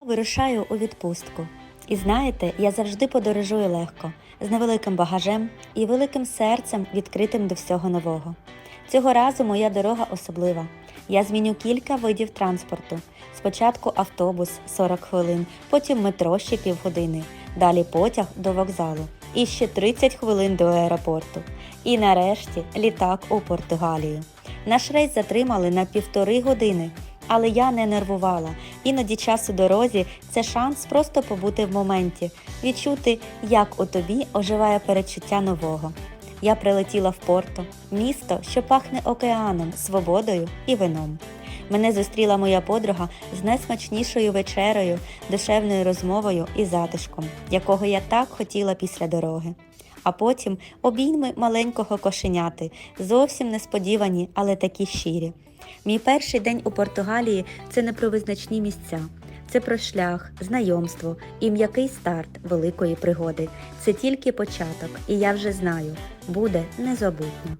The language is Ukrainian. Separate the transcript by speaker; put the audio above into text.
Speaker 1: Вирушаю у відпустку. І знаєте, я завжди подорожую легко, з невеликим багажем і великим серцем, відкритим до всього нового. Цього разу моя дорога особлива. Я зміню кілька видів транспорту. Спочатку автобус 40 хвилин, потім метро ще півгодини, далі потяг до вокзалу і ще 30 хвилин до аеропорту. І нарешті літак у Португалію. Наш рейс затримали на півтори години. Але я не нервувала. Іноді час у дорозі це шанс просто побути в моменті, відчути, як у тобі оживає перечуття нового. Я прилетіла в Порто, місто, що пахне океаном, свободою і вином. Мене зустріла моя подруга з найсмачнішою вечерею, душевною розмовою і затишком, якого я так хотіла після дороги. А потім обійми маленького кошеняти, зовсім несподівані, але такі щирі. Мій перший день у Португалії це не про визначні місця. Це про шлях, знайомство і м'який старт великої пригоди. Це тільки початок, і я вже знаю, буде незабутньо.